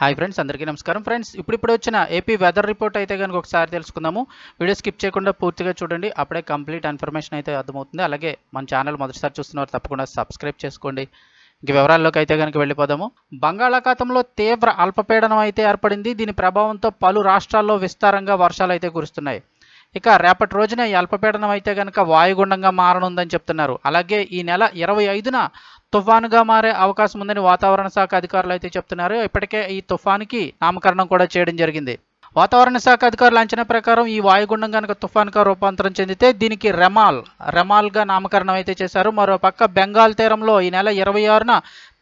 Hi friends అందరికీ నమస్కారం. Friends ఇప్పుడిప్పుడు వచ్చిన ఏపీ వెదర్ రిపోర్ట్ అయితే కనుక ఒకసారి తెలుసుకుందాము. వీడియో స్కిప్ చేయకుండా పూర్తిగా చూడండి. అప్పుడే కంప్లీట్ ఇన్ఫర్మేషన్ అయితే అర్థమవుతుంది. అలాగే మన ఛానల్ మొదటిసారి చూస్తున్నవారు తప్పకుండా సబ్స్క్రైబ్ చేసుకోండి. ఇంక వివరాల్లోకి అయితే కనుక వెళ్ళిపోదాము. బంగాళాఖాతంలో తీవ్ర అల్పపీడనం అయితే ఏర్పడింది. దీని ప్రభావంతో పలు రాష్ట్రాల్లో విస్తారంగా వర్షాలు అయితే కురుస్తున్నాయి. ఇక రేపటి రోజున ఈ అల్పపీడనం అయితే కనుక వాయుగుండంగా మారనుందని చెప్తున్నారు. అలాగే ఈ నెల ఇరవై ఐదున తుఫానుగా మారే అవకాశం ఉందని వాతావరణ శాఖ అధికారులు అయితే చెప్తున్నారు. ఇప్పటికే ఈ తుఫానుకి నామకరణం కూడా చేయడం జరిగింది. వాతావరణ శాఖ అధికారుల అంచనా ప్రకారం ఈ వాయుగుండం కనుక తుఫాన్గా రూపాంతరం చెందితే దీనికి రెమాల్ రెమాల్గా నామకరణం అయితే చేశారు. మరో పక్క బెంగాల్ తీరంలో ఈ నెల ఇరవై ఆరున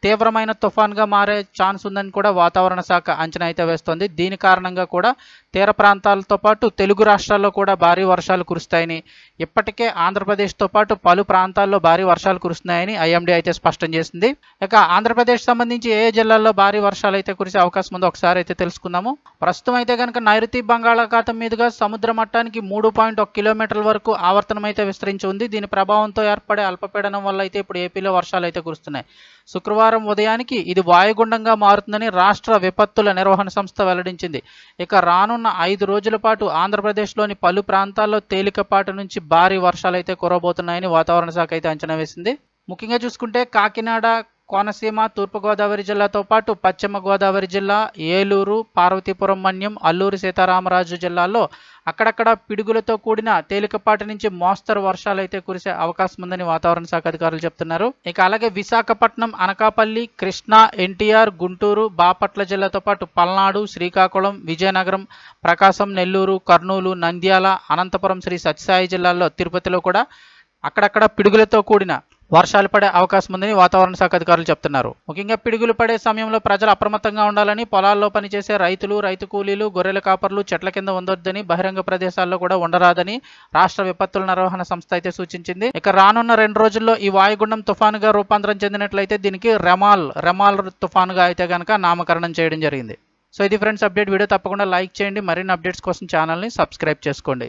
తీవ్రమైన తుఫాన్గా మారే ఛాన్స్ ఉందని కూడా వాతావరణ శాఖ అంచనా అయితే వేస్తోంది. దీని కారణంగా కూడా తీర ప్రాంతాలతో పాటు తెలుగు రాష్ట్రాల్లో కూడా భారీ వర్షాలు కురుస్తాయని ఇప్పటికే ఆంధ్రప్రదేశ్తో పాటు పలు ప్రాంతాల్లో భారీ వర్షాలు కురుస్తున్నాయని ఐఎండీ అయితే స్పష్టం చేసింది. ఇక ఆంధ్రప్రదేశ్ సంబంధించి ఏ జిల్లాల్లో భారీ వర్షాలు అయితే కురిసే అవకాశం ఉందో ఒకసారి అయితే తెలుసుకుందాము. ప్రస్తుతం అయితే కనుక నైరుతి బంగాళాఖాతం మీదుగా సముద్ర మట్టానికి మూడు పాయింట్ ఒక కిలోమీటర్ల వరకు ఆవర్తనం అయితే విస్తరించి ఉంది. దీని ప్రభావంతో ఏర్పడే అల్పపీడనం వల్ల అయితే ఇప్పుడు ఏపీలో వర్షాలు అయితే కురుస్తున్నాయి. శుక్రవారం ఉదయానికి ఇది వాయుగుండంగా మారుతుందని రాష్ట్ర విపత్తుల నిర్వహణ సంస్థ వెల్లడించింది. ఇక రానున్న ఐదు రోజుల పాటు ఆంధ్రప్రదేశ్లోని పలు ప్రాంతాల్లో తేలికపాటి నుంచి భారీ వర్షాలు అయితే వాతావరణ శాఖ అయితే అంచనా వేసింది. ముఖ్యంగా చూసుకుంటే కాకినాడ కోనసీమ తూర్పుగోదావరి జిల్లాతో పాటు పశ్చిమ గోదావరి జిల్లా ఏలూరు పార్వతీపురం మన్యం అల్లూరు సీతారామరాజు జిల్లాల్లో అక్కడక్కడ పిడుగులతో కూడిన తేలికపాటి నుంచి మోస్తరు వర్షాలు అయితే కురిసే అవకాశం ఉందని వాతావరణ శాఖ అధికారులు చెప్తున్నారు. ఇక అలాగే విశాఖపట్నం అనకాపల్లి కృష్ణా ఎన్టీఆర్ గుంటూరు బాపట్ల జిల్లాతో పాటు పల్నాడు శ్రీకాకుళం విజయనగరం ప్రకాశం నెల్లూరు కర్నూలు నంద్యాల అనంతపురం శ్రీ సత్యసాయి జిల్లాల్లో తిరుపతిలో కూడా అక్కడక్కడ పిడుగులతో కూడిన వర్షాలు పడే అవకాశం ఉందని వాతావరణ శాఖ అధికారులు చెప్తున్నారు. ముఖ్యంగా పిడుగులు పడే సమయంలో ప్రజలు అప్రమత్తంగా ఉండాలని పొలాల్లో పనిచేసే రైతులు రైతు కూలీలు గొర్రెల కాపర్లు చెట్ల కింద ఉండొద్దని బహిరంగ ప్రదేశాల్లో కూడా ఉండరాదని రాష్ట్ర విపత్తుల నిర్వహణ సంస్థ అయితే సూచించింది. ఇక రానున్న రెండు రోజుల్లో ఈ వాయుగుండం తుఫానుగా రూపాంతరం చెందినట్లయితే దీనికి రెమాల్ రెమాల్ తుఫానుగా అయితే కనుక నామకరణం చేయడం జరిగింది. సో ఇది ఫ్రెండ్స్ అప్డేట్. వీడియో తప్పకుండా లైక్ చేయండి. మరిన్ని అప్డేట్స్ కోసం ఛానల్ని సబ్స్క్రైబ్ చేసుకోండి.